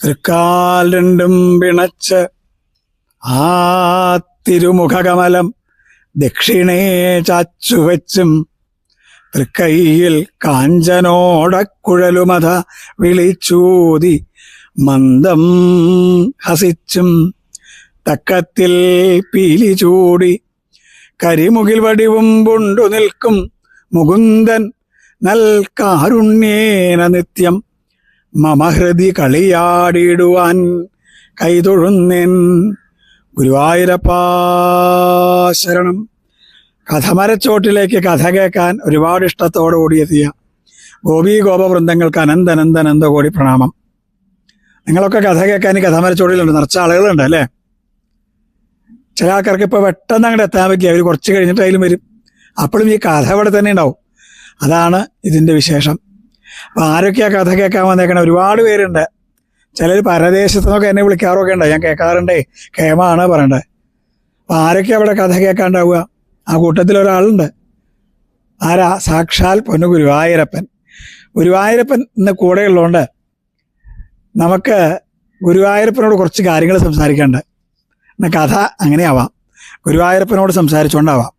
തൃക്കാൽ രണ്ടും പിണച്ച് ആ തിരുമുഖകമലം ദക്ഷിണേ ചാച്ചുവെച്ചും തൃക്കൈയിൽ കാഞ്ചനോടക്കുഴലുമത വിളിച്ചൂതി മന്ദം ഹസിച്ചും തക്കത്തിൽ പീലി ചൂടി കരിമുകിൽ വടിവും പുണ്ടു നിൽക്കും മുകുന്ദൻ നൽകാരുണ്യേന നിത്യം മമഹൃതി കളിയാടിയിടുവാൻ കൈതൊഴുന്നേൻ ഗുരുവായൂരപ്പാശരണം. കഥമരച്ചോട്ടിലേക്ക് കഥ കേൾക്കാൻ ഒരുപാട് ഇഷ്ടത്തോടു കൂടിയെത്തിയ ഗോപി ഗോപവൃന്ദങ്ങൾക്ക് അനന്തനന്ദനന്ദ കോടി പ്രണാമം. നിങ്ങളൊക്കെ കഥ കേൾക്കാൻ കഥമരച്ചോട്ടിലുണ്ട്. നിറച്ച ആളുകളുണ്ട് അല്ലേ? ചില ആൾക്കാർക്ക് ഇപ്പോൾ പെട്ടെന്ന് അങ്ങോട്ട് എത്താൻ പറ്റിയ അവർ കുറച്ച് കഴിഞ്ഞിട്ടായാലും വരും. അപ്പോഴും ഈ കഥ അവിടെ തന്നെ ഉണ്ടാവും. അതാണ് ഇതിന്റെ വിശേഷം. അപ്പോൾ ആരൊക്കെയാ കഥ കേൾക്കാൻ വന്നേക്കണേ? ഒരുപാട് പേരുണ്ട്. ചിലർ പരദേശത്തു നിന്നൊക്കെ എന്നെ വിളിക്കാറൊക്കെ ഉണ്ട്. ഞാൻ കേൾക്കാറുണ്ടേ. കേമാണ് പറയണ്ടേ. അപ്പോൾ ആരൊക്കെ അവിടെ കഥ കേൾക്കാണ്ടാവുക? ആ കൂട്ടത്തിൽ ഒരാളുണ്ട്. ആരാ? സാക്ഷാൽ പൊന്നു ഗുരുവായൂരപ്പൻ. ഗുരുവായൂരപ്പൻ ഇന്ന് കൂടെ ഉള്ളതുകൊണ്ട് നമുക്ക് ഗുരുവായൂരപ്പനോട് കുറച്ച് കാര്യങ്ങൾ സംസാരിക്കേണ്ട. എന്ന കഥ അങ്ങനെയാവാം. ഗുരുവായൂരപ്പനോട് സംസാരിച്ചുകൊണ്ടാവാം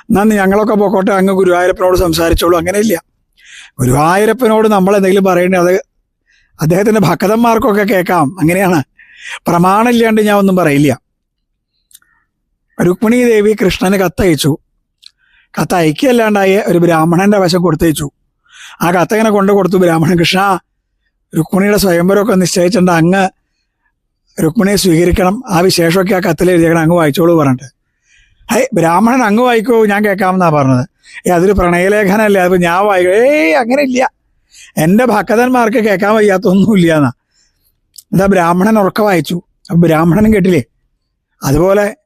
എന്നാൽ ഞങ്ങളൊക്കെ പോക്കോട്ടെ. അങ്ങ് ഗുരുവായൂരപ്പനോട് സംസാരിച്ചോളൂ. അങ്ങനെയില്ല. ഗുരുവായൂരപ്പനോട് നമ്മൾ എന്തെങ്കിലും പറയേണ്ടത് അത് അദ്ദേഹത്തിന്റെ ഭക്തന്മാർക്കൊക്കെ കേൾക്കാം. അങ്ങനെയാണ്. പ്രമാണമില്ലാണ്ട് ഞാൻ ഒന്നും പറയില്ല. രുക്മിണി ദേവി കൃഷ്ണന് കത്തയച്ചു. കത്ത് അയക്കുകയല്ലാണ്ടായി ഒരു ബ്രാഹ്മണന്റെ വശം കൊടുത്തയച്ചു. ആ കത്തങ്ങനെ കൊണ്ടു കൊടുത്തു ബ്രാഹ്മണൻ? കൃഷ്ണ രുക്മിണിയുടെ സ്വയംവരമൊക്കെ നിശ്ചയിച്ചിട്ടുണ്ട് അങ്ങ് രുക്മിണിയെ സ്വീകരിക്കണം? ആ വിശേഷമൊക്കെ ആ കത്തിൽ എഴുതിയേക്കണം. അങ്ങ് വായിച്ചോളൂ പറഞ്ഞിട്ട്. ഹൈ ബ്രാഹ്മണൻ അങ്ങ് വായിക്കോ ഞാൻ കേൾക്കാമെന്നാണ് പറഞ്ഞത്. അതൊരു പ്രണയലേഖനല്ലേ? അതിപ്പോൾ ഞാൻ വായിക്കും ഏയ് അങ്ങനെ ഇല്ല എന്റെ ഭക്തന്മാർക്ക് കേൾക്കാൻ വയ്യാത്തൊന്നുമില്ല എന്നാ എന്താ ബ്രാഹ്മണൻ ഉറക്ക വായിച്ചു. ബ്രാഹ്മണനും കേട്ടില്ലേ? അതുപോലെ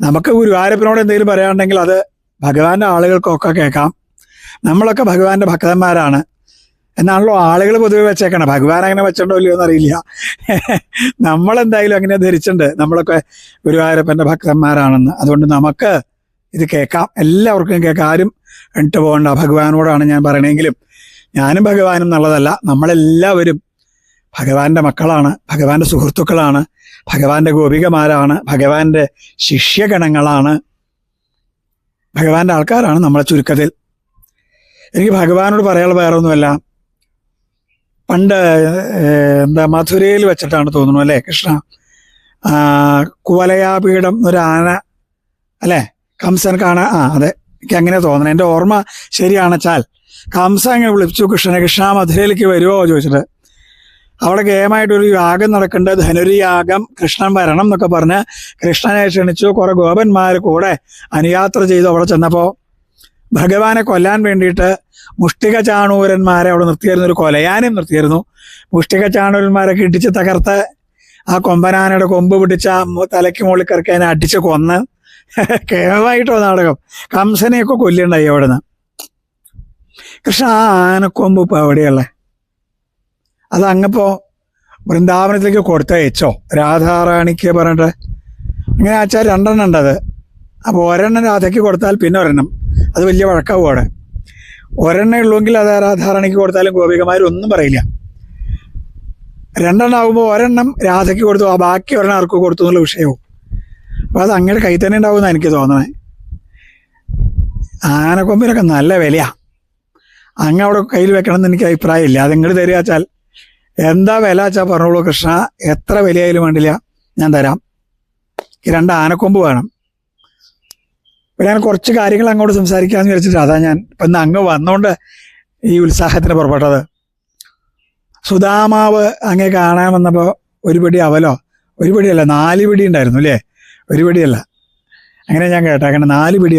നമുക്ക് ഗുരുവായൂരപ്പനോട് എന്തെങ്കിലും പറയാനുണ്ടെങ്കിൽ അത് ഭഗവാന്റെ ആളുകൾക്കൊക്കെ കേൾക്കാം. നമ്മളൊക്കെ ഭഗവാന്റെ ഭക്തന്മാരാണ്. എന്നാണല്ലോ ആളുകൾ പൊതുവെ വെച്ചേക്കണം? ഭഗവാൻ അങ്ങനെ വെച്ചിട്ടുണ്ടോ ഇല്ലയോ എന്നറിയില്ല. നമ്മളെന്തായാലും അങ്ങനെ ധരിച്ചിട്ടുണ്ട്. നമ്മളൊക്കെ ഗുരുവായൂരപ്പന്റെ ഭക്തന്മാരാണെന്ന്. അതുകൊണ്ട് നമുക്ക് ഇത് കേൾക്കാം. എല്ലാവർക്കും കേൾക്കാം. ആരും ഇട്ട് പോകണ്ട. ഭഗവാനോടാണ് ഞാൻ പറയണമെങ്കിലും ഞാനും ഭഗവാനും എന്നുള്ളതല്ല നമ്മളെല്ലാവരും ഭഗവാന്റെ മക്കളാണ് ഭഗവാന്റെ സുഹൃത്തുക്കളാണ് ഭഗവാന്റെ ഗോപികമാരാണ് ഭഗവാന്റെ ശിഷ്യഗണങ്ങളാണ്. ഭഗവാന്റെ ആൾക്കാരാണ് നമ്മളെ ചുരുക്കത്തിൽ. എനിക്ക് ഭഗവാനോട് പറയാനുള്ള വേറെ ഒന്നുമല്ല പണ്ട് എന്താ മധുരയിൽ വെച്ചിട്ടാണ് തോന്നുന്നു അല്ലേ കൃഷ്ണ? കുവലയാപീഠം ഒരു ആന അല്ലേ? കംസൻ കാണാൻ ആ അതെ. എനിക്ക് അങ്ങനെ തോന്നണം. എന്റെ ഓർമ്മ ശരിയാണെച്ചാൽ കംസ അങ്ങനെ വിളിച്ചു കൃഷ്ണനെ കൃഷ്ണ മധുരയിലേക്ക് വരുമോ ചോദിച്ചിട്ട്. അവിടെ ഗേയമായിട്ടൊരു യാഗം നടക്കേണ്ടത് ധനുരു യാഗം കൃഷ്ണൻ വരണം എന്നൊക്കെ പറഞ്ഞ് കൃഷ്ണനെ ക്ഷണിച്ചു. കുറെ ഗോപന്മാർ കൂടെ അനുയാത്ര ചെയ്തു അവിടെ ചെന്നപ്പോൾ ഭഗവാനെ കൊല്ലാൻ വേണ്ടിയിട്ട് മുഷ്ടിക ചാണൂരന്മാരെ അവിടെ നിർത്തിയിരുന്നു ഒരു കൊലയാനും നിർത്തിയിരുന്നു മുഷ്ടിക ചാണൂരന്മാരെ ഇടിച്ച് തകർത്ത് ആ കൊമ്പനാനയുടെ കൊമ്പ് പിടിച്ച തലയ്ക്ക് മുകളിൽ കറക്കി അടിച്ച് കൊന്ന്. കേവലമായിട്ടോ നാടകം. കംസനെയൊക്കെ കൊല്ലുണ്ടായി അവിടുന്ന്. കൃഷ്ണ ആ ആനക്കൊമ്പ് ഇപ്പൊ എവിടെയുള്ള? അത് അങ്ങപ്പോ വൃന്ദാവനത്തിലേക്ക് കൊടുത്തയച്ചോ? രാധാറാണിക്ക് പറഞ്ഞിട്ട്. അങ്ങനെ ആച്ചാൽ രണ്ടെണ്ണം ഉണ്ട് അത്. അപ്പോൾ ഒരെണ്ണം രാധയ്ക്ക് കൊടുത്താൽ പിന്നെ ഒരെണ്ണം. അത് വലിയ വഴക്കാവും അവിടെ. ഒരെണ്ണേ ഉള്ളുവെങ്കിൽ അത് രാധാറാണിക്ക് കൊടുത്താലും ഗോപികമാരൊന്നും പറയില്ല. രണ്ടെണ്ണം ആകുമ്പോൾ ഒരെണ്ണം രാധയ്ക്ക് കൊടുത്തു. ആ ബാക്കി ഒരെണ്ണം ആർക്ക് കൊടുത്തു എന്നുള്ള വിഷയവും. അപ്പോൾ അത് അങ്ങനെ കൈ തന്നെ ഉണ്ടാവുമെന്നാണ് എനിക്ക് തോന്നണേ. ആനക്കൊമ്പിനൊക്കെ നല്ല വിലയാണ് അങ്ങ് അവിടെ കയ്യിൽ വെക്കണം എന്ന് എനിക്ക് അഭിപ്രായമില്ല. അത് ഇങ്ങോട്ട് തരിക വെച്ചാൽ എന്താ വില വെച്ചാൽ പറഞ്ഞോളൂ കൃഷ്ണ. എത്ര വിലയായാലും വേണ്ടില്ല. ഞാൻ തരാം. രണ്ട് ആനക്കൊമ്പ് വേണം. ഇപ്പം ഞാൻ കുറച്ച് കാര്യങ്ങൾ അങ്ങോട്ട് സംസാരിക്കാമെന്ന് വിചാരിച്ചിട്ട് അതാ ഞാൻ ഇപ്പം ഇന്ന് അങ്ങ് വന്നുകൊണ്ട് ഈ ഉത്സാഹത്തിന് പുറപ്പെട്ടത്. സുധാമാവ് അങ്ങേ കാണാൻ വന്നപ്പോൾ ഒരു പിടി അവലോ? ഒരു പിടിയല്ല നാല് പിടി ഉണ്ടായിരുന്നു അല്ലേ? ഒരു പിടിയല്ല അങ്ങനെ ഞാൻ കേട്ടേക്കണേ നാല് പിടി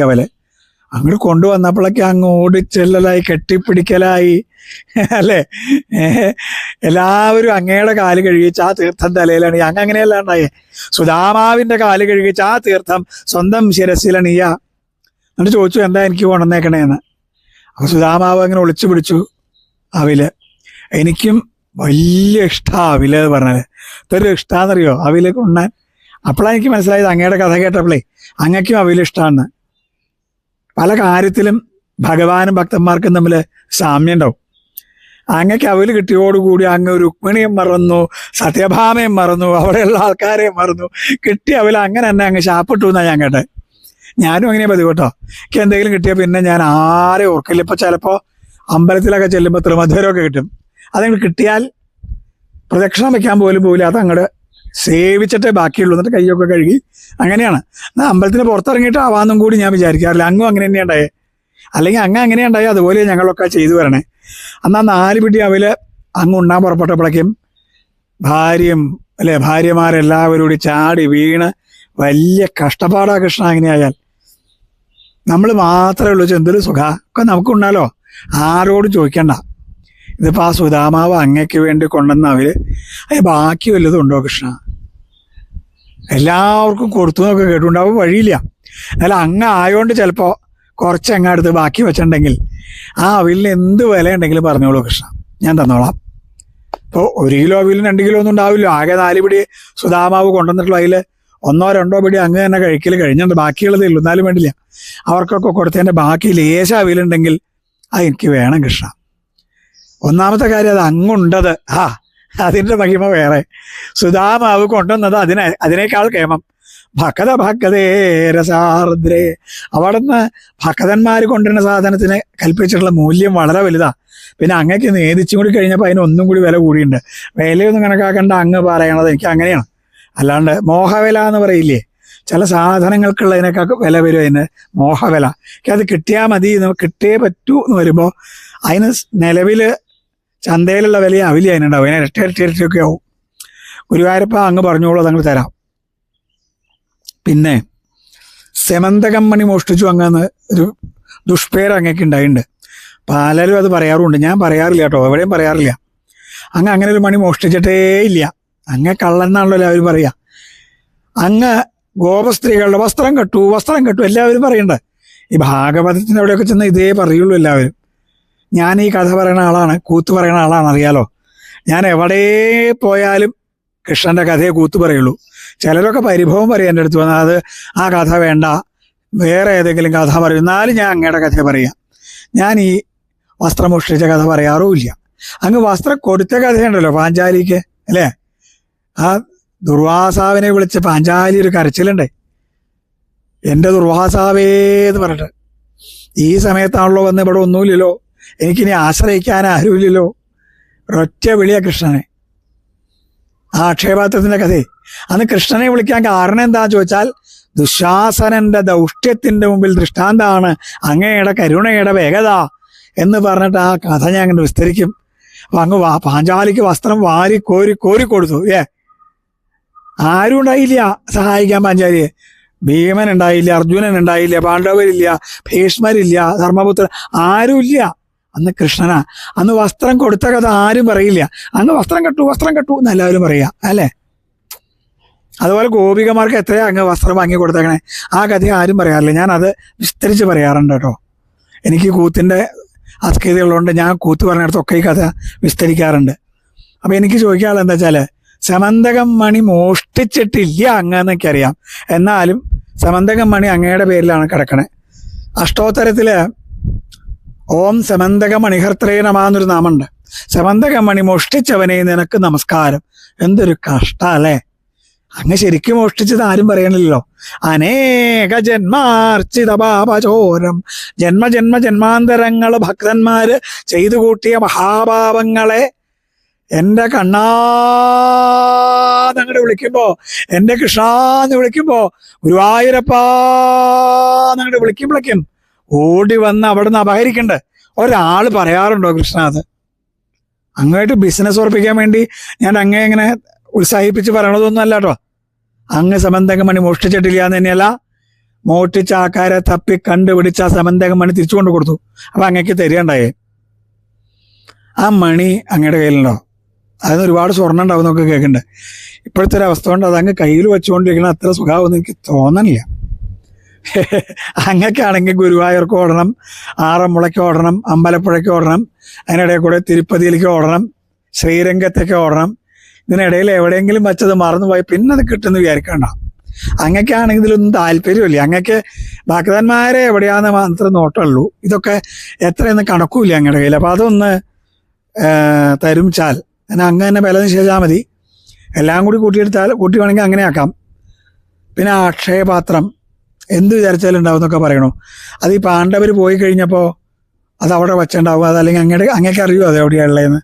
അങ്ങോട്ട് കൊണ്ടുവന്നപ്പോഴൊക്കെ അങ്ങ് ഓടിച്ചെല്ലലായി കെട്ടിപ്പിടിക്കലായി. അല്ലേ? എല്ലാവരും അങ്ങയുടെ കാൽ കഴുകിച്ച് ആ തീർത്ഥം തലയിലാണ്. അങ്ങ് അങ്ങനെയല്ലാണ്ടായേ സുധാമാവിന്റെ കാൽ കഴുകിച്ച് ആ തീർത്ഥം സ്വന്തം ശിരസിലണിയ. എന്നിട്ട് ചോദിച്ചു എന്താ എനിക്ക് കൊണ്ടുവന്നേക്കണേന്ന്? അപ്പോൾ സുധാമാവ് അങ്ങനെ ഒളിച്ചു പിടിച്ചു അവിൽ. എനിക്കും വലിയ ഇഷ്ടാ അവിൽ എന്ന് പറഞ്ഞത് ഇതൊരു ഇഷ്ടാന്നറിയോ? അവിൽ കൊണ്ടാൻ അപ്പോഴാണ് എനിക്ക് മനസ്സിലായത് അങ്ങയുടെ കഥ കേട്ടപ്പോഴേ അങ്ങക്കും അവിൽ ഇഷ്ടമാണ് പല കാര്യത്തിലും ഭഗവാനും ഭക്തന്മാർക്കും തമ്മിൽ സാമ്യം ഉണ്ടാവും. അങ്ങക്ക് അവൽ കിട്ടിയോടുകൂടി അങ്ങ് രുക്മിണിയും മറന്നു സത്യഭാമയും മറന്നു അവിടെയുള്ള ആൾക്കാരെയും മറന്നു. കിട്ടിയ അവൽ അങ്ങനെ തന്നെ അങ്ങ് ശാപ്പിട്ടു എന്നാ ഞാൻ കേട്ടെ. ഞാനും അങ്ങനെ പതിവ് കേട്ടോ. എനിക്ക് എന്തെങ്കിലും കിട്ടിയാൽ പിന്നെ ഞാൻ ആരെ ഓർക്കില്ല. ഇപ്പൊ ചിലപ്പോ അമ്പലത്തിലൊക്കെ ചെല്ലുമ്പോൾ തൃമധുരമൊക്കെ കിട്ടും. അതങ്ങ് കിട്ടിയാൽ പ്രദക്ഷിണം വെക്കാൻ പോലും പോലും അത് അങ്ങോട്ട് സേവിച്ചിട്ടേ ബാക്കിയുള്ളൂ. എന്നിട്ട് കൈയൊക്കെ കഴുകി. അങ്ങനെയാണ്. എന്നാൽ അമ്പലത്തിന് പുറത്തിറങ്ങിയിട്ട് ആവാന്നും കൂടി ഞാൻ വിചാരിക്കാറില്ല അങ്ങും അങ്ങനെ തന്നെ ഉണ്ടായേ. അല്ലെങ്കിൽ അങ്ങ് അങ്ങനെ ഉണ്ടായി അതുപോലെ ഞങ്ങളൊക്കെ ചെയ്തു വരണേ. എന്നാൽ നാല് പിടി അവൽ അങ്ങ് ഉണ്ണാൻ പുറപ്പെട്ടപ്പോഴേക്കും ഭാര്യയും അല്ലെ ഭാര്യമാരെല്ലാവരും കൂടി ചാടി വീണ് വലിയ കഷ്ടപ്പാടാ കൃഷ്ണ അങ്ങനെയായാൽ നമ്മൾ മാത്രമേ ഉള്ളൂ. ചെന്തൊരു സുഖ? ഒക്കെ നമുക്കുണ്ടാലോ ആരോടും ചോദിക്കണ്ട. ഇതിപ്പോ ആ സുധാമാവ് അങ്ങയ്ക്ക് വേണ്ടി കൊണ്ടുവന്ന അവർ അത് ബാക്കി വല്ലതും ഉണ്ടോ കൃഷ്ണ? എല്ലാവർക്കും കൊടുത്തു എന്നൊക്കെ കേട്ടുണ്ടാവും വഴിയില്ല. എന്നാൽ അങ്ങ് ആയതുകൊണ്ട് ചിലപ്പോൾ കുറച്ച് അങ്ങടുത്ത് ബാക്കി വെച്ചിട്ടുണ്ടെങ്കിൽ ആ അവിലിന് എന്ത് വില ഉണ്ടെങ്കിലും പറഞ്ഞോളൂ കൃഷ്ണ. ഞാൻ തന്നോളാം. ഇപ്പോൾ ഒരു കിലോ അവിലും രണ്ട് കിലോ ഒന്നും ഉണ്ടാവില്ല. ആകെ നാല് പിടി സുധാമാവ് കൊണ്ടുവന്നിട്ടുള്ള അതിൽ ഒന്നോ രണ്ടോ പിടി അങ്ങ് തന്നെ കഴിക്കൽ കഴിഞ്ഞുണ്ട് ബാക്കിയുള്ളതേ ഉള്ളൂ എന്നാലും വേണ്ടില്ല. അവർക്കൊക്കെ കൊടുത്തതിന്റെ ബാക്കി ലേശ അവിലുണ്ടെങ്കിൽ അത് എനിക്ക് വേണം കൃഷ്ണ. ഒന്നാമത്തെ കാര്യം അത് അങ്ങുണ്ടത്. ആ അതിന്റെ മഹിമ വേറെ. സുധാമാവ് കൊണ്ടുവന്നത് അതിനെ അതിനേക്കാൾ കേമം ഭക്ത ഭക്തേ രസാർദ്രേ. അവിടുന്ന് ഭക്തന്മാർ കൊണ്ടുവരുന്ന സാധനത്തിന് കൽപ്പിച്ചിട്ടുള്ള മൂല്യം വളരെ വലുതാ. പിന്നെ അങ്ങക്ക് നേദിച്ചും കൂടി കഴിഞ്ഞപ്പോൾ അതിന് ഒന്നും കൂടി വില കൂടിയുണ്ട് വിലയൊന്നും കണക്കാക്കേണ്ട അങ്ങ് പറയണത് എനിക്ക് അങ്ങനെയാണ്. അല്ലാണ്ട് മോഹവില എന്ന് പറയില്ലേ? ചില സാധനങ്ങൾക്കുള്ളതിനൊക്കെ വില വരും അതിന്. മോഹവില. അത് കിട്ടിയാൽ മതി കിട്ടിയേ പറ്റൂ എന്ന് വരുമ്പോൾ അതിന് നിലവിൽ ചന്തയിലുള്ള വില അവിലി അതിനുണ്ടാവും. അതിന് ഇരട്ടി ഇരട്ടി ഇരട്ടിയൊക്കെ ആവും. ഗുരുവായൂരപ്പ അങ്ങ് പറഞ്ഞോളൂ അതങ്ങ് തരാം. പിന്നെ സെമന്തകം മോഷ്ടിച്ചു അങ്ങന്ന് ഒരു ദുഷ്പേര് അങ്ങേക്ക് ഉണ്ടായിട്ടുണ്ട്. പലരും അത് പറയാറുണ്ട് ഞാൻ പറയാറില്ല കേട്ടോ എവിടെയും പറയാറില്ല. അങ്ങ് അങ്ങനെ ഒരു മണി മോഷ്ടിച്ചിട്ടേ ഇല്ല. അങ്ങ് കള്ളെന്നാണല്ലോ എല്ലാവരും പറയാ. അങ്ങ് ഗോപസ്ത്രീകളുടെ വസ്ത്രം കെട്ടു വസ്ത്രം കെട്ടു എല്ലാവരും പറയണ്ട. ഈ ഭാഗവതത്തിന് അവിടെയൊക്കെ ചെന്ന് ഇതേ പറയുള്ളൂ എല്ലാവരും. ഞാൻ ഈ കഥ പറയുന്ന ആളാണ് കൂത്ത് പറയുന്ന ആളാണ് അറിയാലോ? ഞാൻ എവിടെ പോയാലും കൃഷ്ണന്റെ കഥയെ കൂത്ത് പറയുള്ളൂ. ചിലരൊക്കെ പരിഭവം പറയും എന്റെ അടുത്ത് വന്നാൽ അത് ആ കഥ വേണ്ട വേറെ ഏതെങ്കിലും കഥ പറയും. എന്നാലും ഞാൻ അങ്ങയുടെ കഥ പറയാം. ഞാൻ ഈ വസ്ത്രം മോഷ്ടിച്ച കഥ പറയാറുമില്ല. അങ്ങ് വസ്ത്രം കൊടുത്ത കഥയുണ്ടല്ലോ പാഞ്ചാലിക്ക് അല്ലേ? ആ ദുർവാസാവിനെ വിളിച്ച പാഞ്ചാലി ഒരു കരച്ചിലുണ്ടേ. എന്റെ ദുർവാസാവേ എന്ന് പറഞ്ഞിട്ട്. ഈ സമയത്താണല്ലോ വന്ന് ഇവിടെ ഒന്നുമില്ലല്ലോ. എനിക്കിനി ആശ്രയിക്കാൻ ആരുമില്ലല്ലോ. ഒരൊറ്റ വിളിയാ കൃഷ്ണനെ. ആ അക്ഷയപാത്രത്തിന്റെ കഥയെ അന്ന് കൃഷ്ണനെ വിളിക്കാൻ കാരണം എന്താ ചോദിച്ചാൽ ദുശാസനന്റെ ദൗഷ്ട്യത്തിന്റെ മുമ്പിൽ ദൃഷ്ടാന്താണ് അങ്ങയുടെ കരുണയുടെ വേഗത എന്ന് പറഞ്ഞിട്ട് ആ കഥ ഞാൻ അങ്ങനെ വിസ്തരിക്കും. അപ്പൊ അങ്ങ് പാഞ്ചാലിക്ക് വസ്ത്രം വാരി കോരി കോരി കൊടുത്തു ഏ ആരും ഉണ്ടായില്ല സഹായിക്കാൻ പാഞ്ചാലിയെ. ഭീമൻ ഉണ്ടായില്ല അർജുനൻ ഉണ്ടായില്ല പാണ്ഡവരില്ല ഭീഷ്മരില്ല ധർമ്മപുത്രൻ ആരുമില്ല. അന്ന് കൃഷ്ണനാ. അന്ന് വസ്ത്രം കൊടുത്ത കഥ ആരും പറയില്ല. അന്ന് വസ്ത്രം കെട്ടു വസ്ത്രം കെട്ടു എന്ന് എല്ലാവരും പറയാ. അല്ലേ? അതുപോലെ ഗോപികമാർക്ക് എത്രയാ അങ്ങ് വസ്ത്രം വാങ്ങി കൊടുത്തേക്കണേ? ആ കഥ ആരും പറയാറില്ല. ഞാൻ അത് വിസ്തരിച്ച് പറയാറുണ്ട് കേട്ടോ. എനിക്ക് കൂത്തിന്റെ അസ്കീതകളുണ്ട് ഞാൻ കൂത്ത് പറഞ്ഞിടത്തൊക്കെ ഈ കഥ വിസ്തരിക്കാറുണ്ട്. അപ്പൊ എനിക്ക് ചോദിക്കാനുള്ള എന്താ വെച്ചാൽ സമന്തകം മണി മോഷ്ടിച്ചിട്ടില്ല അങ്ങ് അറിയാം എന്നാലും സമന്തകം മണി അങ്ങയുടെ പേരിലാണ് കിടക്കണേ. അഷ്ടോത്തരത്തിൽ ഓം സമന്തക മണിഹർത്രേ നമാന്നൊരു നാമുണ്ട് സമന്തക മണി മോഷ്ടിച്ചവനെ നിനക്ക് നമസ്കാരം. എന്തൊരു കഷ്ട അല്ലേ? അങ്ങ് ശരിക്കും മോഷ്ടിച്ചത് ആരും പറയണില്ലല്ലോ. അനേക ജന്മാർച്ചിത പാപചോരം. ജന്മ ജന്മ ജന്മാന്തരങ്ങൾ ഭക്തന്മാര് ചെയ്തു കൂട്ടിയ മഹാപാപങ്ങളെ എന്റെ കണ്ണാന്നങ്ങോട്ട് വിളിക്കുമ്പോ എന്റെ കൃഷ്ണാന്ന് വിളിക്കുമ്പോ ഗുരുവായൂരപ്പാന്നങ്ങോട്ട് വിളിക്കുമ്പോഴേക്കും ഓടി വന്ന് അവിടെ നിന്ന് അപഹരിക്കണ്ടേ? ഒരാൾ പറയാറുണ്ടോ കൃഷ്ണനാഥ്? അങ്ങായിട്ട് ബിസിനസ് ഉറപ്പിക്കാൻ വേണ്ടി ഞാൻ അങ്ങേ ഇങ്ങനെ ഉത്സാഹിപ്പിച്ച് പറയണതൊന്നും അല്ല കേട്ടോ അങ്ങ് സമന്തകം മണി മോഷ്ടിച്ചിട്ടില്ല എന്ന് തന്നെയല്ല മോഷ്ടിച്ച ആൾക്കാരെ തപ്പി കണ്ടുപിടിച്ച ആ സമന്തകം മണി തിരിച്ചു കൊണ്ട് കൊടുത്തു. അപ്പൊ അങ്ങക്ക് തരികണ്ടായേ ആ മണി അങ്ങയുടെ കയ്യിലുണ്ടോ? അതിന് ഒരുപാട് സ്വർണം ഉണ്ടാവും എന്നൊക്കെ കേൾക്കുന്നുണ്ട് ഇപ്പോഴത്തെ ഒരു അവസ്ഥ കൊണ്ട് അത് അങ്ങ് കയ്യിൽ വെച്ചുകൊണ്ടിരിക്കണ അത്ര സുഖമാവെന്ന് എനിക്ക് തോന്നണില്ല. അങ്ങക്കാണെങ്കിൽ ഗുരുവായൂർക്ക് ഓടണം ആറന്മുളയ്ക്ക് ഓടണം അമ്പലപ്പുഴയ്ക്ക് ഓടണം അതിനിടയിൽ കൂടെ തിരുപ്പതിയിലേക്ക് ഓടണം ശ്രീരംഗത്തേക്ക് ഓടണം. ഇതിനിടയിൽ എവിടെയെങ്കിലും വെച്ചത് മറന്നുപോയി പിന്നെ അത് കിട്ടുമെന്ന് വിചാരിക്കണ്ട. അങ്ങക്കാണെങ്കിൽ ഇതിലൊന്നും താല്പര്യമില്ല. അങ്ങക്ക് ഭക്തന്മാരെ എവിടെയാന്ന് മാത്രം നോട്ടുള്ളൂ. ഇതൊക്കെ എത്രയൊന്നും കണക്കൂല അങ്ങയുടെ കയ്യിൽ. അപ്പൊ അതൊന്ന് തരും ചാൽ അങ്ങനെ അങ്ങ് തന്നെ വില നിശ്ചയിച്ചാൽ മതി. എല്ലാം കൂടി കൂട്ടിയെടുത്താൽ കൂട്ടി വേണമെങ്കിൽ അങ്ങനെ ആക്കാം പിന്നെ അക്ഷയപാത്രം എന്ത് വിചാരിച്ചാലും ഉണ്ടാവും എന്നൊക്കെ പറയണു. അത് ഈ പാണ്ഡവർ പോയി കഴിഞ്ഞപ്പോൾ അത് അവിടെ വെച്ചിട്ടുണ്ടാവും. അതല്ലെങ്കിൽ അങ്ങയുടെ അങ്ങേക്ക് അറിയുമോ അത് എവിടെയാണുള്ളതെന്ന്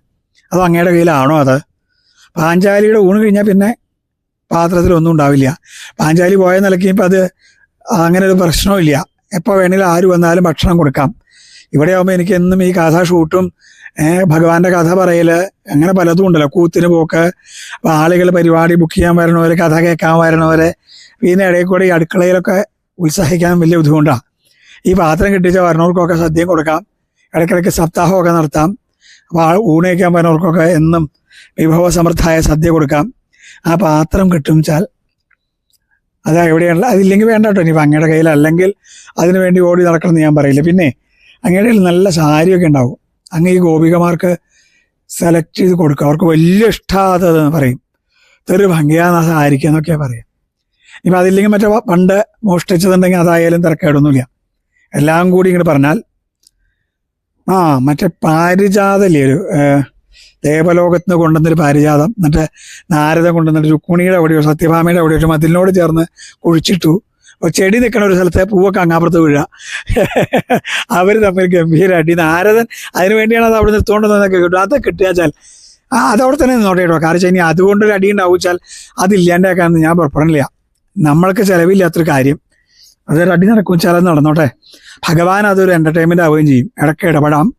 അതോ അങ്ങയുടെ കയ്യിലാണോ അത്? പാഞ്ചാലിയുടെ ഊണ് കഴിഞ്ഞാൽ പിന്നെ പാത്രത്തിലൊന്നും ഉണ്ടാവില്ല. പാഞ്ചാലി പോയ നിലയ്ക്ക് ഇപ്പം അത് അങ്ങനെ ഒരു പ്രശ്നമില്ല എപ്പോൾ വേണമെങ്കിലും ആര് വന്നാലും ഭക്ഷണം കൊടുക്കാം. ഇവിടെ ആകുമ്പോൾ എനിക്ക് എന്നും ഈ കഥ ഷൂട്ടും ഭഗവാന്റെ കഥ പറയൽ അങ്ങനെ പലതും ഉണ്ടല്ലോ. കൂത്തിന് പോക്ക് ആളുകൾ പരിപാടി ബുക്ക് ചെയ്യാൻ വരണവരെ കഥ കേൾക്കാൻ വരണവരെ പിന്നെ ഇടയിൽ കൂടെ ഈ അടുക്കളയിലൊക്കെ ഉത്സാഹിക്കാൻ വലിയ ബുദ്ധിമുട്ടാണ് ഈ പാത്രം കിട്ടിച്ച വരണവർക്കൊക്കെ സദ്യം കൊടുക്കാം. ഇടയ്ക്കിടയ്ക്ക് സപ്താഹമൊക്കെ നടത്താം. അപ്പോൾ ആ ഊണ് കഴിക്കാൻ വരുന്നവർക്കൊക്കെ എന്നും വിഭവസമൃദ്ധായ സദ്യ കൊടുക്കാം. ആ പാത്രം കിട്ടും വെച്ചാൽ അത് എവിടെയാണല്ലോ അതില്ലെങ്കിൽ വേണ്ട കേട്ടോ ഇനിയിപ്പോൾ അങ്ങയുടെ കയ്യിൽ അല്ലെങ്കിൽ അതിനു വേണ്ടി ഓടി നടക്കണമെന്ന് ഞാൻ പറയില്ല. പിന്നെ അങ്ങയുടെ നല്ല സാരിയൊക്കെ ഉണ്ടാവും. അങ്ങ് ഈ ഗോപികമാർക്ക് സെലക്ട് ചെയ്ത് കൊടുക്കുക അവർക്ക് വലിയ ഇഷ്ടമാകാത്തതെന്ന് പറയും. ഇതൊരു ഭംഗിയാന്ന് ആ എന്നൊക്കെയാണ് പറയുക പറയും. ഇപ്പം അതില്ലെങ്കിൽ മറ്റേ പണ്ട് മോഷ്ടിച്ചതുണ്ടെങ്കിൽ അതായാലും തിരക്കേടൊന്നുമില്ല. എല്ലാം കൂടി ഇങ്ങോട്ട് പറഞ്ഞാൽ ആ മറ്റേ പാരിജാതല്ലേ ഒരു ഏഹ്, ദേവലോകത്ത് നിന്ന് കൊണ്ടുവന്നൊരു പാരിജാതം എന്നിട്ട് നാരദം കൊണ്ടുവന്നിട്ട് രുക്മിണിയുടെ അവിടെയോ സത്യഭാമയുടെ അവിടെയോ മതിലിനോട് ചേർന്ന് കുഴിച്ചിട്ടു. അപ്പോൾ ചെടി നിൽക്കണ ഒരു സ്ഥലത്തെ പൂവൊക്കെ അങ്ങാപ്പുറത്ത് വീഴുക അവർ തമ്മിൽ ഗംഭീര നാരദൻ അതിനു വേണ്ടിയാണ് അത് അവിടെ നിർത്തുകൊണ്ട് നിന്നൊക്കെ കിട്ടും. അത് കിട്ടിയാച്ചാൽ ആ അതവിടെ തന്നെ നോട്ടേട്ടോ കാരണം വെച്ചാൽ ഇനി അതുകൊണ്ടൊരു അടി ഉണ്ടാവുച്ചാൽ അതില്ലാണ്ടാക്കാന്ന് ഞാൻ പുറപ്പെടണില്ല. നമ്മൾക്ക് ചിലവില്ലാത്തൊരു കാര്യം. അതൊരു അടി നടക്കും ചില നടന്നോട്ടെ. ഭഗവാൻ അതൊരു എന്റർടൈൻമെന്റ് ആവുകയും ചെയ്യും. ഇടയ്ക്ക് ഇടപെടാം.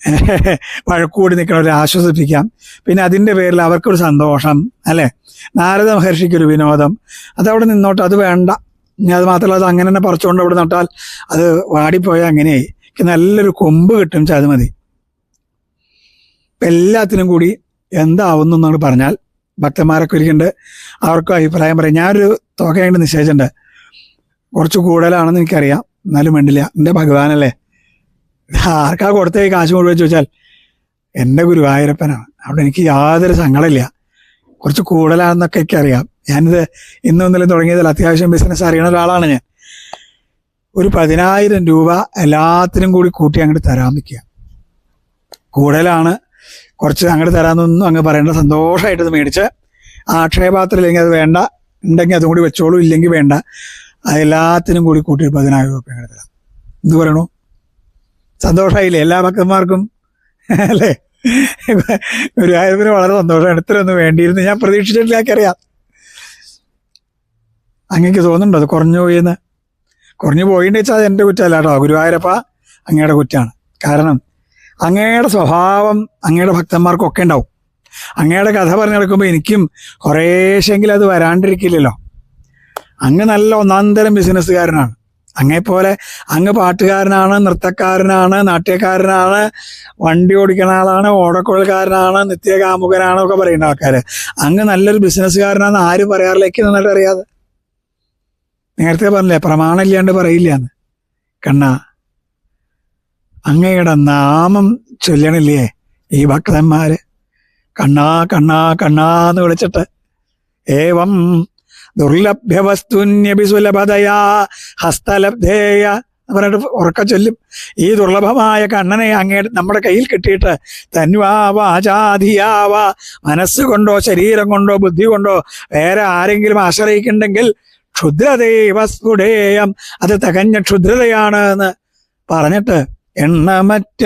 വഴക്കൂടി നിൽക്കണവരെ ആശ്വസിപ്പിക്കാം. പിന്നെ അതിന്റെ പേരിൽ അവർക്കൊരു സന്തോഷം അല്ലേ? നാരദ മഹർഷിക്കൊരു വിനോദം. അതവിടെ നിന്നോട്ടെ. അത് വേണ്ട. അത് മാത്രമല്ല അത് അങ്ങനെ തന്നെ പറിച്ചുകൊണ്ട് അവിടെ നട്ടാൽ അത് വാടിപ്പോയാൽ അങ്ങനെയായി. നല്ലൊരു കൊമ്പ് കിട്ടും ചതുമതി എല്ലാത്തിനും കൂടി എന്താവുന്നു എന്നോട് പറഞ്ഞാൽ ഭക്തന്മാരൊക്കെ ഇരിക്കുന്നുണ്ട് അവർക്കും അഭിപ്രായം പറയാം. ഞാനൊരു തുകയായിട്ട് നിശ്ചയിച്ചിട്ടുണ്ട്. കുറച്ച് കൂടുതലാണെന്ന് എനിക്കറിയാം. എന്നാലും വേണ്ടില്ല. എന്റെ ഭഗവാനല്ലേ. ആർക്കാ കൊടുത്ത കാശ് മുഴുവൻ ചോദിച്ചാൽ? എന്റെ ഗുരുവായൂരപ്പനാണ്. അവിടെ എനിക്ക് യാതൊരു സങ്കടമില്ല. കുറച്ച് കൂടുതലാണെന്നൊക്കെ എനിക്കറിയാം. ഞാനിത് ഇന്നും ഇന്നലെ തുടങ്ങിയതിൽ അത്യാവശ്യം ബിസിനസ് അറിയണ ഒരാളാണ് ഞാൻ. ഒരു പതിനായിരം രൂപ എല്ലാത്തിനും കൂടി കൂട്ടി അങ്ങോട്ട് തരാൻ നിൽക്കുക കൂടുതലാണ് കുറച്ച് അങ്ങോട്ട് തരാമെന്നൊന്നും അങ്ങ് പറയേണ്ട. സന്തോഷമായിട്ട് ഇത് മേടിച്ച് അക്ഷയപാത്രം ഇല്ലെങ്കിൽ അത് വേണ്ട. ഉണ്ടെങ്കിൽ അതും കൂടി വെച്ചോളൂ ഇല്ലെങ്കിൽ വേണ്ട. അതെല്ലാത്തിനും കൂടി കൂട്ടി പതിനായിരം രൂപ അങ്ങനെ തരാം. എന്ത് പറയണു? സന്തോഷമായില്ലേ എല്ലാ ഭക്തന്മാർക്കും? അല്ലേ? ആയിരത്തിന് വളരെ സന്തോഷമാണ്. ഇത്രയൊന്നും വേണ്ടിയിരുന്നു. ഞാൻ പ്രതീക്ഷിച്ചിട്ടില്ല എനിക്കറിയാം. അങ്ങക്ക് തോന്നുന്നുണ്ടോ അത് കുറഞ്ഞു പോയിന്ന്? കുറഞ്ഞു പോയിട്ടുണ്ടെച്ചാൽ അത് എന്റെ കുറ്റമല്ല കേട്ടോ. ഗുരുവായൂരപ്പ അങ്ങയുടെ കുറ്റാണ്. കാരണം അങ്ങയുടെ സ്വഭാവം അങ്ങയുടെ ഭക്തന്മാർക്കൊക്കെ ഉണ്ടാവും. അങ്ങയുടെ കഥ പറഞ്ഞു നടക്കുമ്പോൾ എനിക്കും കുറേശെങ്കിലും അത് വരാണ്ടിരിക്കില്ലല്ലോ. അങ്ങ് നല്ല ഒന്നാന്തരം ബിസിനസ്സുകാരനാണ്. അങ്ങേപ്പോലെ അങ്ങ് പാട്ടുകാരനാണ് നൃത്തക്കാരനാണ് നാട്യക്കാരനാണ് വണ്ടി ഓടിക്കുന്ന ആളാണ് ഓടക്കുഴൽക്കാരനാണ് നിത്യകാമുകനാണ് ഒക്കെ പറയുന്ന ആൾക്കാർ അങ്ങ് നല്ലൊരു ബിസിനസ്സുകാരനാണെന്ന് ആര് പറയാറിലേക്ക് നന്നായിട്ട് അറിയാതെ. നേരത്തെ പറഞ്ഞില്ലേ പ്രമാണമില്ലാണ്ട് പറയില്ല എന്ന്. കണ്ണ അങ്ങയുടെ നാമം ചൊല്ലണില്ലേ ഈ ഭക്തന്മാര്? കണ്ണാ കണ്ണാ കണ്ണാ എന്ന് വിളിച്ചിട്ട്. ഏവം ദുർലഭ്യവസ്തുന്യപി സുലഭതയാ ഹസ്തലബ്ധേയ എന്ന് പറഞ്ഞിട്ട് ഉറക്ക ചൊല്ലും. ഈ ദുർലഭമായ കണ്ണനെ അങ്ങേ നമ്മുടെ കയ്യിൽ കിട്ടിയിട്ട് തന്വാവാചാധിയാവ മനസ്സുകൊണ്ടോ ശരീരം കൊണ്ടോ ബുദ്ധി കൊണ്ടോ വേറെ ആരെങ്കിലും ആശ്രയിക്കുന്നുണ്ടെങ്കിൽ ക്ഷുദ്രദേവ സ്ഫുടേയം അത് തികഞ്ഞ ക്ഷുദ്രതയാണ് എന്ന് പറഞ്ഞിട്ട് എണ്ണമറ്റ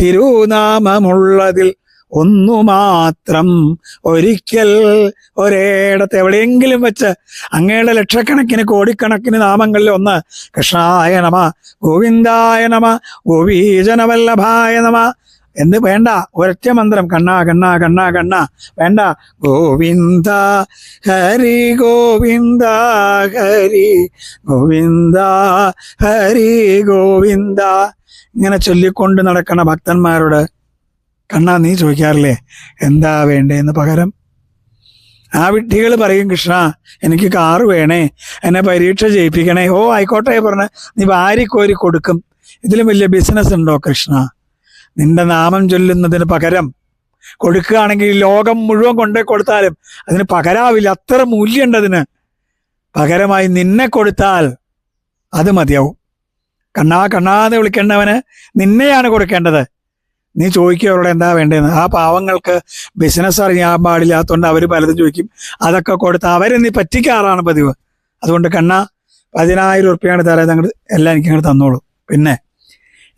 തിരുനാമമുള്ളതിൽ ഒന്നു മാത്രം ഒരിക്കൽ ഒരേടത്ത് എവിടെയെങ്കിലും വെച്ച് അങ്ങയുടെ ലക്ഷക്കണക്കിന് കോടിക്കണക്കിന് നാമങ്ങളിൽ ഒന്ന് കൃഷ്ണായ നമ ഗോവിന്ദായ നമ ഗോപീജനവല്ലഭായ നമ എന്ന് വേണ്ട ഒരൊറ്റ മന്ത്രം കണ്ണ കണ്ണ കണ്ണ കണ്ണ. വേണ്ട. ഗോവിന്ദ ഹരി ഗോവിന്ദ ഹരി ഗോവിന്ദ ഹരി ഗോവിന്ദ. ഇങ്ങനെ ചൊല്ലിക്കൊണ്ട് നടക്കണ ഭക്തന്മാരോട് കണ്ണാ നീ ചോദിക്കാറില്ലേ? എന്താ വേണ്ടേന്ന് പകരം? ആ വിഡ്ഢികൾ പറയും കൃഷ്ണ എനിക്ക് കാറ് വേണേ എന്നെ പരീക്ഷ ചെയ്യിപ്പിക്കണേ ഓ ആയിക്കോട്ടെ പറഞ്ഞ് നീ വാരിക്കോരി കൊടുക്കും. ഇതിലും വലിയ ബിസിനസ് ഉണ്ടോ കൃഷ്ണ? നിന്റെ നാമം ചൊല്ലുന്നതിന് പകരം കൊടുക്കുകയാണെങ്കിൽ ലോകം മുഴുവൻ കൊണ്ടേ കൊടുത്താലും അതിന് പകരാവില്ല. അത്ര മൂല്യമുണ്ട് അതിന്. പകരമായി നിന്നെ കൊടുത്താൽ അത് മതിയാവും. കണ്ണാ കണ്ണാന്ന് വിളിക്കേണ്ടവന് നിന്നെയാണ് കൊടുക്കേണ്ടത്. നീ ചോദിക്കുക അവരോട് എന്താ വേണ്ടതെന്ന്? ആ പാവങ്ങൾക്ക് ബിസിനസ് അറിയാൻ പാടില്ലാത്തതുകൊണ്ട് അവർ പലതും ചോദിക്കും. അതൊക്കെ കൊടുത്ത് അവരെ നീ പറ്റിക്കാറാണ് പതിവ്. അതുകൊണ്ട് കണ്ണ പതിനായിരം ഉറുപ്പ്യാണ് തരാൻ അങ്ങോട്ട് എല്ലാം എനിക്ക് അങ്ങോട്ട് തന്നോളൂ. പിന്നെ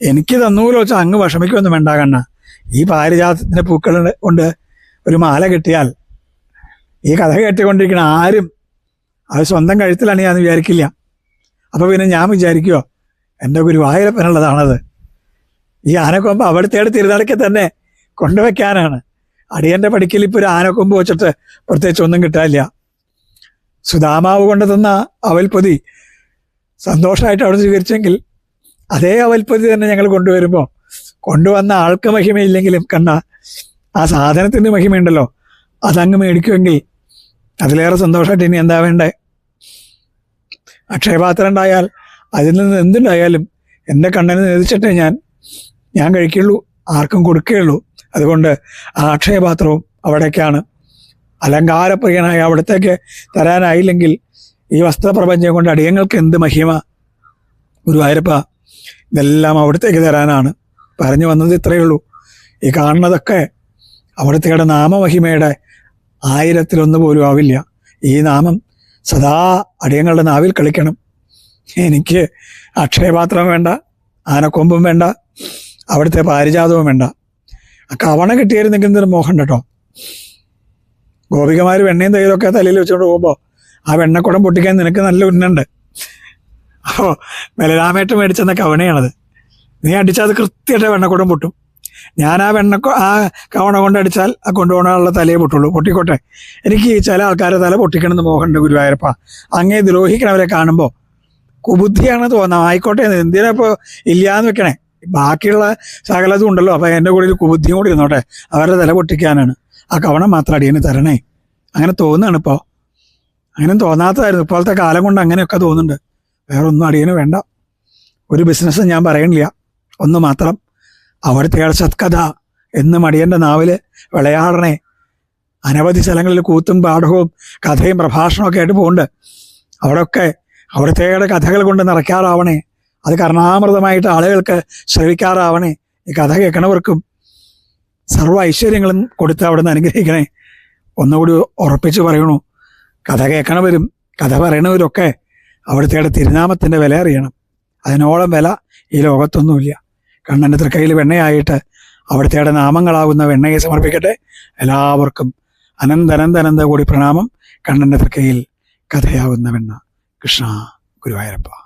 എനിക്ക് തന്നൂലോ വെച്ചാൽ അങ്ങ് വിഷമിക്കുമെന്ന് വേണ്ട കണ്ണ. ഈ പാരിജാതത്തിന്റെ പൂക്കൾ കൊണ്ട് ഒരു മാല കിട്ടിയാൽ ഈ കഥ കേട്ടുകൊണ്ടിരിക്കുന്ന ആരും അത് സ്വന്തം കഴുത്തിലാണ് ഞാൻ വിചാരിക്കില്ല. അപ്പൊ പിന്നെ ഞാൻ വിചാരിക്കുവോ എന്റെ ഗുരുവായൂരപ്പനുള്ളതാണത്. ഈ ആനക്കൊമ്പ് അവിടുത്തെ തിരുനടയ്ക്ക് തന്നെ കൊണ്ടുവയ്ക്കാനാണ്. അടിയന്റെ പടിക്കൽ ഇപ്പൊ ഒരു ആനക്കൊമ്പ് വെച്ചിട്ട് പ്രത്യേകിച്ച് ഒന്നും കിട്ടാനില്ല. സുധാമാവ് കൊണ്ട് തന്ന അവൽപ്പൊതി സന്തോഷമായിട്ട് അവിടെ സ്വീകരിച്ചെങ്കിൽ അതേ അവൽപ്പതി തന്നെ ഞങ്ങൾ കൊണ്ടുവരുമ്പോൾ കൊണ്ടുവന്ന ആൾക്ക് മഹിമയില്ലെങ്കിലും കണ്ട ആ സാധനത്തിന് മഹിമയുണ്ടല്ലോ അതങ്ങ് മേടിക്കുമെങ്കിൽ അതിലേറെ സന്തോഷമായിട്ട് ഇനി എന്താ വേണ്ടേ? അക്ഷയപാത്രം ഉണ്ടായാൽ അതിൽ നിന്ന് എന്തുണ്ടായാലും എന്റെ കണ്ണന് നേതിച്ചിട്ടേ ഞാൻ ഞാൻ കഴിക്കുള്ളൂ ആർക്കും കൊടുക്കുകയുള്ളൂ. അതുകൊണ്ട് ആ അക്ഷയപാത്രവും അവിടേക്കാണ്. അലങ്കാരപ്രിയനായ അവിടത്തേക്ക് തരാനായില്ലെങ്കിൽ ഈ വസ്ത്രപ്രപഞ്ചം കൊണ്ട് അടിയങ്ങൾക്ക് എന്ത് മഹിമ? ഗുരുവായൂരപ്പ ഇതെല്ലാം അവിടത്തേക്ക് തരാനാണ്. പറഞ്ഞു വന്നത് ഇത്രയേ ഉള്ളൂ. ഈ കാണുന്നതൊക്കെ അവിടത്തേടെ നാമമഹിമയുടെ ആയിരത്തിലൊന്ന് പോലും ആവില്ല. ഈ നാമം സദാ അടിയങ്ങളുടെ നാവിൽ കളിക്കണം. എനിക്ക് അക്ഷയപാത്രം വേണ്ട ആനക്കൊമ്പും വേണ്ട അവിടുത്തെ പാരിജാതവും വേണ്ട. ആ കവണ കിട്ടിയായിരുന്നെങ്കിൽ എന്തൊരു മോഹം കേട്ടോ. ഗോപികമാർ വെണ്ണയും തൈരൊക്കെ തലയിൽ വെച്ചുകൊണ്ട് പോകുമ്പോൾ ആ വെണ്ണക്കുടം പൊട്ടിക്കാൻ നിനക്ക് നല്ല ഉന്നുണ്ട്. അപ്പോൾ ബലരാമേട്ട് മേടിച്ചെന്ന കവണയാണത്. നീ അടിച്ചാൽ അത് കൃത്യമായിട്ട് വെണ്ണക്കൂടം പൊട്ടും. ഞാൻ ആ വെണ്ണ ആ കവണ കൊണ്ട് അടിച്ചാൽ ആ കൊണ്ടുപോകാനുള്ള തലയെ പൊട്ടുള്ളൂ. പൊട്ടിക്കോട്ടെ. എനിക്ക് ചില ആൾക്കാരെ തല പൊട്ടിക്കണമെന്ന് മോഹനുണ്ട് ഗുരുവായൂരപ്പ. അങ്ങേ ദ്രോഹിക്കണവരെ കാണുമ്പോൾ കുബുദ്ധിയാണ് തോന്നാം ആയിക്കോട്ടെ എന്തിനാ ഇപ്പോൾ ഇല്ലാന്ന് വെക്കണേ? ബാക്കിയുള്ള സകലതും ഉണ്ടല്ലോ. അപ്പം എന്റെ കൂടെ ഒരു കുബുദ്ധിയും കൂടി ഇരുന്നോട്ടെ. അവരുടെ തല പൊട്ടിക്കാനാണ്. ആ കവണ മാത്രം അടിയന് തരണേ. അങ്ങനെ തോന്നുകയാണ് ഇപ്പോൾ അങ്ങനെ തോന്നാത്തതായിരുന്നു. ഇപ്പോഴത്തെ കാലം കൊണ്ട് അങ്ങനെയൊക്കെ തോന്നുന്നുണ്ട്. വേറെ ഒന്നും അടിയന് വേണ്ട. ഒരു ബിസിനസ് ഞാൻ പറയണില്ല. ഒന്ന് മാത്രം അവിടുത്തെ സത്കഥ എന്ന് മടിയന്റെ നാവിൽ വിളയാടണേ. അനവധി സ്ഥലങ്ങളിൽ കൂത്തും പാഠവും കഥയും പ്രഭാഷണവും ഒക്കെ ആയിട്ട് പോകുന്നുണ്ട് അവിടെയൊക്കെ അവിടുത്തെ കഥകൾ കൊണ്ട് നിറയ്ക്കാറാവണേ. അത് കർണാമൃതമായിട്ട് ആളുകൾക്ക് ശ്രവിക്കാറാവണേ. ഈ കഥ കേൾക്കണവർക്കും സർവ ഐശ്വര്യങ്ങളും കൊടുത്ത് അവിടെ നിന്ന് അനുഗ്രഹിക്കണേ. ഒന്നുകൂടി ഉറപ്പിച്ച് പറയണു. കഥ കേൾക്കണവരും കഥ പറയണവരൊക്കെ അവിടുത്തെ തിരുനാമത്തിന്റെ വില അറിയണം. അതിനോളം വില ഈ ലോകത്തൊന്നുമില്ല. കണ്ണന്റെ തൃക്കൈയിൽ വെണ്ണയായിട്ട് അവിടുത്തെ നാമങ്ങളാകുന്ന വെണ്ണയെ സമർപ്പിക്കട്ടെ. എല്ലാവർക്കും അനന്തനന്തനന്ത കൂടി പ്രണാമം. കണ്ണന്റെ തൃക്കൈയിൽ കഥയാകുന്ന വെണ്ണ. കൃഷ്ണ ഗുരുവായൂരപ്പ.